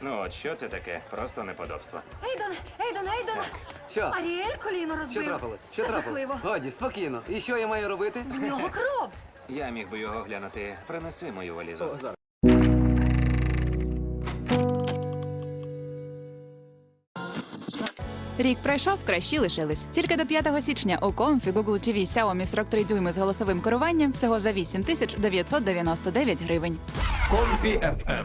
Ну от що це таке? Просто неподобство. Ейдон, Ейдон, Ейдон! Що? Аріель коліно Що трапилось? Що Це трапилось? жахливо. Годі, спокійно. І що я маю робити? В нього кров. Я міг би його глянути. Принеси мою валізу. Рік пройшов, кращі лишились. Тільки до 5 січня у Комфі Google TV Xiaomi 43 дюйми з голосовим керуванням всього за 8 тисяч 999 гривень. Комфі FM.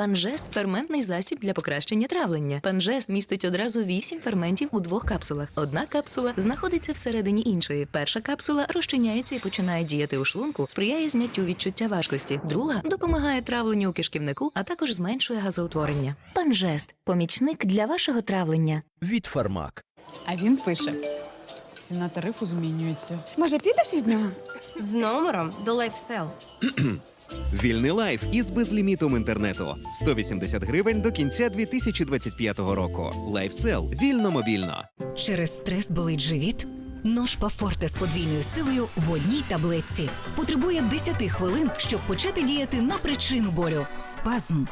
Панжест ферментний засіб для покращення травлення. Панжест містить одразу вісім ферментів у двох капсулах. Одна капсула знаходиться всередині іншої. Перша капсула розчиняється і починає діяти у шлунку, сприяє зняттю відчуття важкості. Друга допомагає травленню у кишківнику, а також зменшує газоутворення. Панжест помічник для вашого травлення. Від Фармак. А він пише: ціна тарифу змінюється. Може, підеш від нього? З номером до LifeSell. Вільний лайф із безлімітом інтернету 180 гривень до кінця 2025 року. Лайфсел вільно мобільно. Через стрес болить живіт? Нож Пафорте з подвійною силою в одній таблетці. Потребує 10 хвилин, щоб почати діяти на причину болю. Спазм.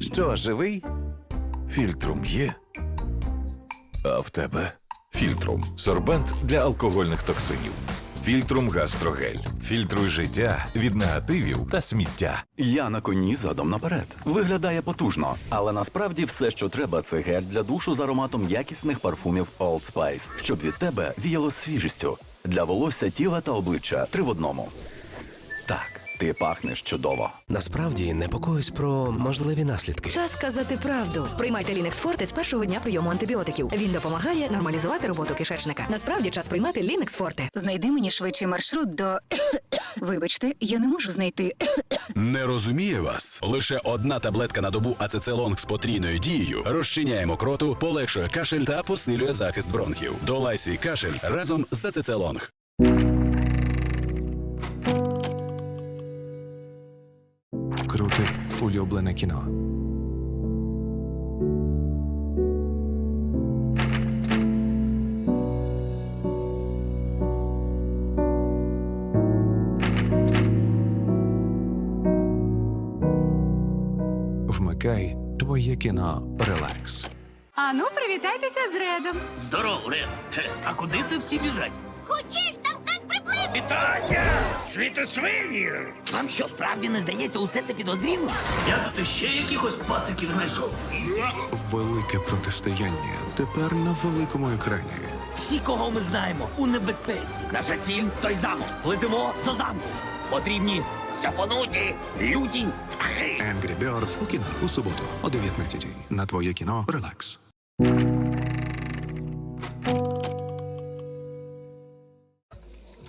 Що, живий? Фільтрум є. А в тебе? Фільтрум сорбент для алкогольних токсинів. Фільтрум гастрогель. Фільтруй життя від негативів та сміття. Я на коні задом наперед. Виглядає потужно, але насправді все, що треба, це гель для душу з ароматом якісних парфумів Old Spice, щоб від тебе віяло свіжістю. Для волосся, тіла та обличчя три в одному. Ти пахнеш чудово. Насправді непокоюсь про можливі наслідки. Час сказати правду. Приймайте Лінекс Форте з першого дня прийому антибіотиків. Він допомагає нормалізувати роботу кишечника. Насправді час приймати Лінекс Форте. Знайди мені швидший маршрут до. Вибачте, я не можу знайти. Не розуміє вас. Лише одна таблетка на добу ацецелонг з потрійною дією розчиняє мокроту, полегшує кашель та посилює захист бронхів. Долай свій кашель разом з ацецелонг. Улюблене кіно. Вмикай твоє кіно Релакс. Ану, привітайтеся з Редом. Здоров, Рен. Хе, А куди це всі біжать? Хочеш, там хтось приплив! Вам що, справді не здається усе це підозріло? Я тут іще якихось пациків знайшов. Велике протистояння тепер на великому екрані. Всі, кого ми знаємо, у небезпеці. Наша ціль той замок. Летимо до замку. Потрібні сяпануті, люті птахи. Angry Birds у кіно у суботу о 19 На твоє кіно Релакс.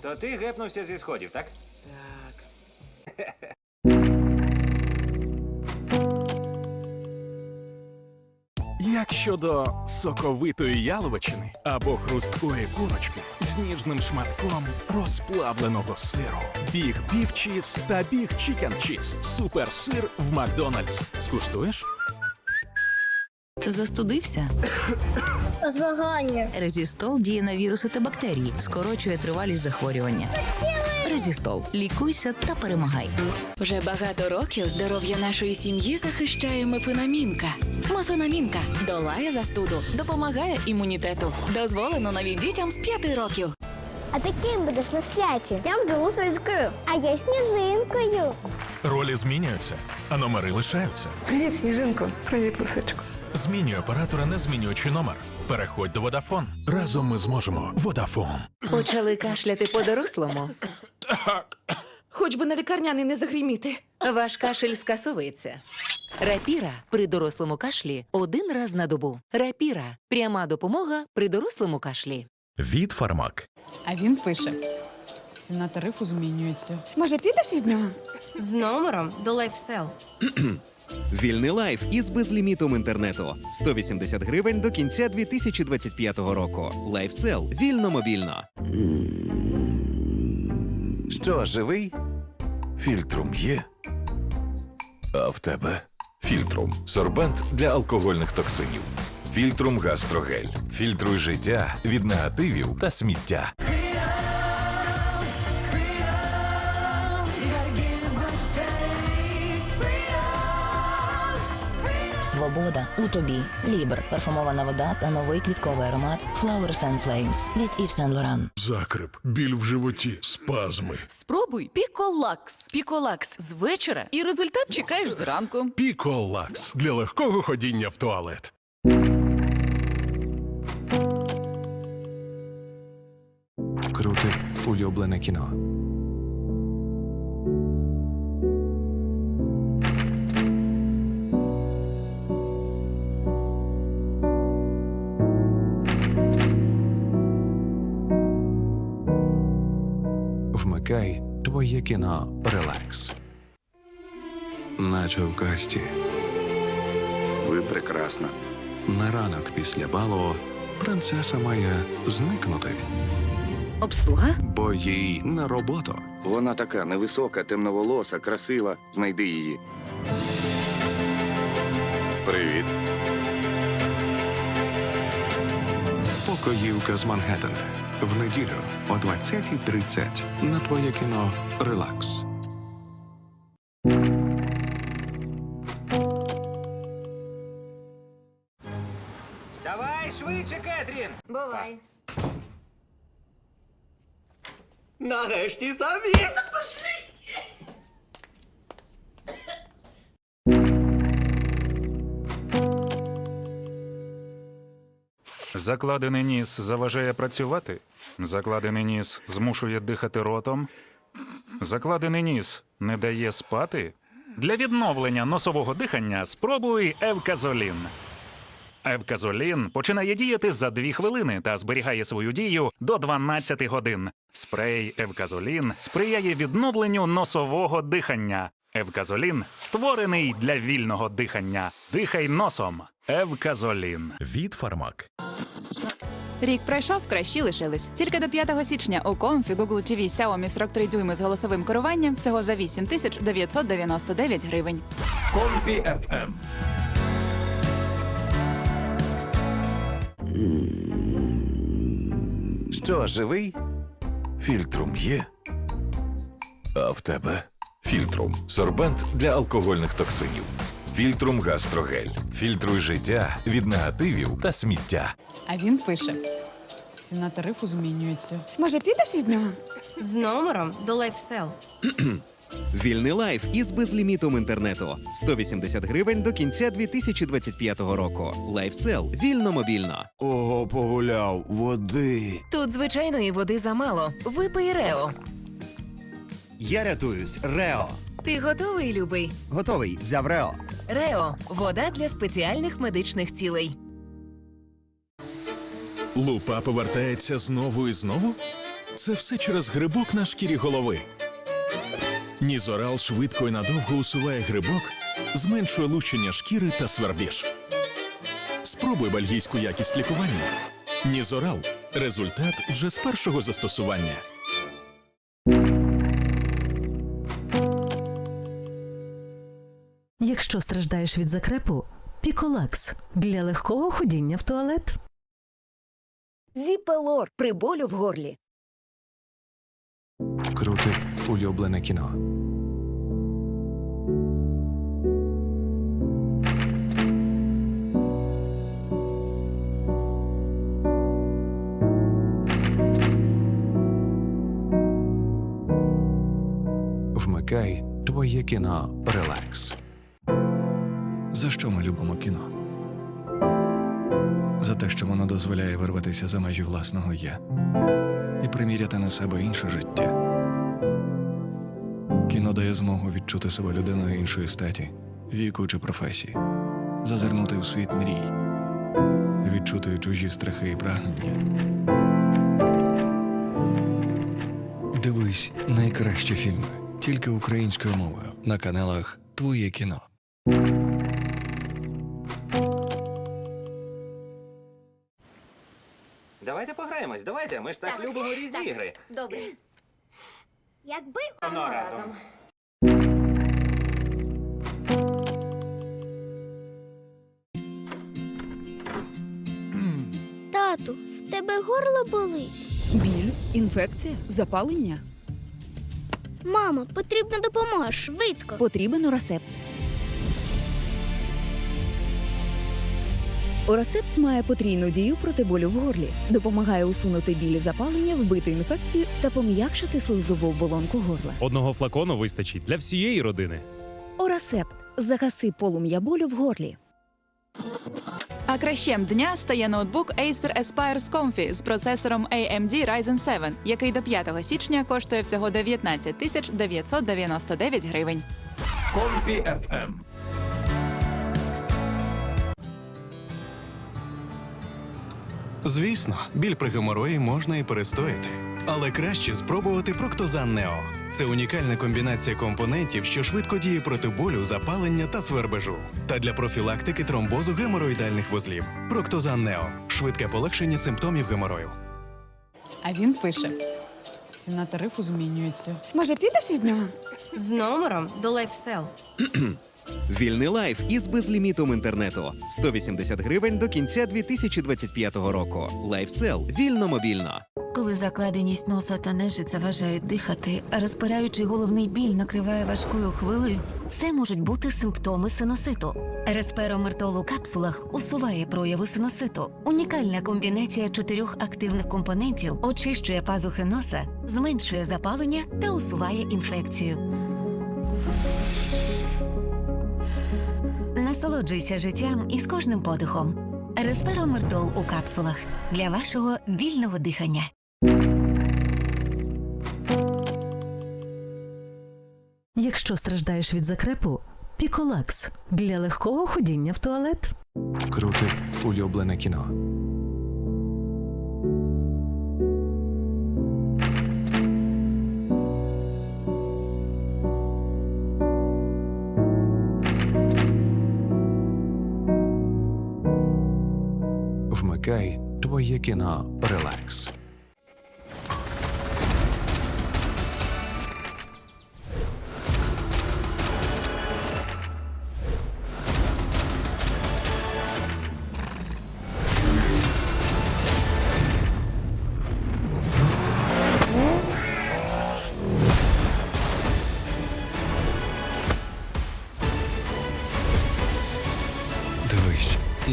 То ти гепнувся зі сходів, так? Так. Як щодо соковитої яловичини або хрусткої курочки з ніжним шматком розплавленого сиру. Біг Біф Чіз та Біг Чікен Чіз. Суперсир в Макдональдс. Скуштуєш? Застудився? Змагання. Резістол діє на віруси та бактерії, скорочує тривалість захворювання. Резістол. Лікуйся та перемагай. Вже багато років здоров'я нашої сім'ї захищає мефенамінка. Мефенамінка долає застуду, допомагає імунітету. Дозволено навіть дітям з 5 років. А ти ким будеш на святі? Я буду лисичкою. А я сніжинкою. Ролі змінюються, а номери лишаються. Привіт, сніжинко. Привіт, лисичко. Змінюй оператора, не змінюючи номер. Переходь до Водафон. Разом ми зможемо. Водафон. Почали кашляти по-дорослому. Хоч би на лікарняний не загріміти. Ваш кашель скасовується. Рапіра при дорослому кашлі один раз на добу. Рапіра пряма допомога при дорослому кашлі. Від Фармак. А він пише: ціна тарифу змінюється. Може, підеш від нього? З номером до LifeSell. Вільний лайф із безлімітом інтернету 180 гривень до кінця 2025 року. Лайфсел вільно мобільно. Що, живий? Фільтрум є. А в тебе? Фільтрум сорбент для алкогольних токсинів. Фільтрум гастрогель. Фільтруй життя від негативів та сміття. Свобода у тобі. Лібер. Парфумована вода та новий квітковий аромат Flowers and Flames від Yves Saint Laurent. Закрип, біль в животі, спазми. Спробуй Піколакс. Піколакс з вечора, і результат чекаєш зранку. Піколакс для легкого ходіння в туалет. Круте улюблене кіно. Вмикай твоє кіно Релакс. Наче в касті. Ви прекрасна. На ранок після балу принцеса має зникнути, Обслуга? бо їй на роботу. Вона така невисока, темноволоса, красива. Знайди її. Привіт. Покоївка з Мангеттена. В неділю о 20.30 на твоє кіно Релакс. Давай швидше, Кетрін! Бувай. Нарешті за Закладений ніс заважає працювати. Закладений ніс змушує дихати ротом. Закладений ніс не дає спати. Для відновлення носового дихання спробуй Евказолін. Евказолін починає діяти за 2 хвилини та зберігає свою дію до 12 годин. Спрей Евказолін сприяє відновленню носового дихання. Евказолін створений для вільного дихання. Дихай носом. Евказолін. Від Фармак. Рік пройшов, кращі лишились. Тільки до 5 січня у Комфі, Google TV, Xiaomi 43 дюйми з голосовим керуванням всього за 8 тисяч 999 гривень. Комфі FM. Що, живий? Фільтрум є. А в тебе фільтрум сорбент для алкогольних токсинів. Фільтрум гастрогель. Фільтруй життя від негативів та сміття. А він пише: ціна тарифу змінюється. Може, підеш від нього? З номером до LifeSell. Вільний лайф із безлімітом інтернету 180 гривень до кінця 2025 року. Лайфсел вільно мобільно. Ого, погуляв, води. Тут звичайної води замало. Випий Рео. Я рятуюсь, Рео. Ти готовий, любий? Готовий, взяв Рео. Рео вода для спеціальних медичних цілей. Лупа повертається знову і знову? Це все через грибок на шкірі голови. Нізорал швидко і надовго усуває грибок, зменшує лущення шкіри та свербіж. Спробуй бельгійську якість лікування. Нізорал результат вже з першого застосування. Якщо страждаєш від закрепу, піколакс для легкого ходіння в туалет. Зіпелор при болю в горлі. Круте улюблене кіно. Вмикай твоє кіно Релакс. За що ми любимо кіно? За те, що воно дозволяє вирватися за межі власного я і приміряти на себе інше життя. Кіно дає змогу відчути себе людиною іншої статі, віку чи професії, зазирнути в світ мрій, відчути чужі страхи і прагнення. Дивись найкращі фільми тільки українською мовою на каналах Твоє кіно. Давайте пограємось, давайте. Ми ж так, любимо різні ігри. Добре. Якби Одного разом. Тату, в тебе горло болить. Біль, інфекція, запалення. Мамо, потрібна допомога швидко. Потрібен урасеп. Орасепт має потрійну дію проти болю в горлі, допомагає усунути білі запалення, вбити інфекцію та пом'якшити слизову оболонку горла. Одного флакону вистачить для всієї родини. Орасепт загаси полум'я болю в горлі. А кращем дня стає ноутбук Acer Aspire Comfy з процесором AMD Ryzen 7, який до 5 січня коштує всього 19 тисяч 999 гривень. Комфі FM. Звісно, біль при геморої можна і перестояти. Але краще спробувати Проктозан Нео. Це унікальна комбінація компонентів, що швидко діє проти болю, запалення та свербежу. Та для профілактики тромбозу геморроїдальних вузлів. Проктозан Нео швидке полегшення симптомів геморою. А він пише: ціна тарифу змінюється. Може, підеш із нього? З номером до LifeSell. Вільний лайф із безлімітом інтернету 180 гривень до кінця 2025 року. Лайфсел вільно мобільно. Коли закладеність носа та нежить заважають дихати, а розпираючий головний біль накриває важкою хвилею, це можуть бути симптоми синуситу. Респиромертол у капсулах усуває прояви синуситу. Унікальна комбінація чотирьох активних компонентів очищує пазухи носа, зменшує запалення та усуває інфекцію. Насолоджуйся життям із кожним подихом. Респиромертол у капсулах для вашого вільного дихання. Якщо страждаєш від закрепу, Піколакс для легкого ходіння в туалет. Круте улюблене кіно. Вмикай твоє кіно Релакс.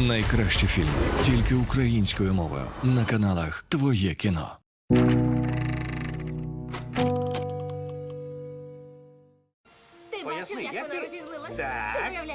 Найкращі фільми тільки українською мовою на каналах Твоє кіно. Ти бачив, як вона ти? Так. Уявляєш,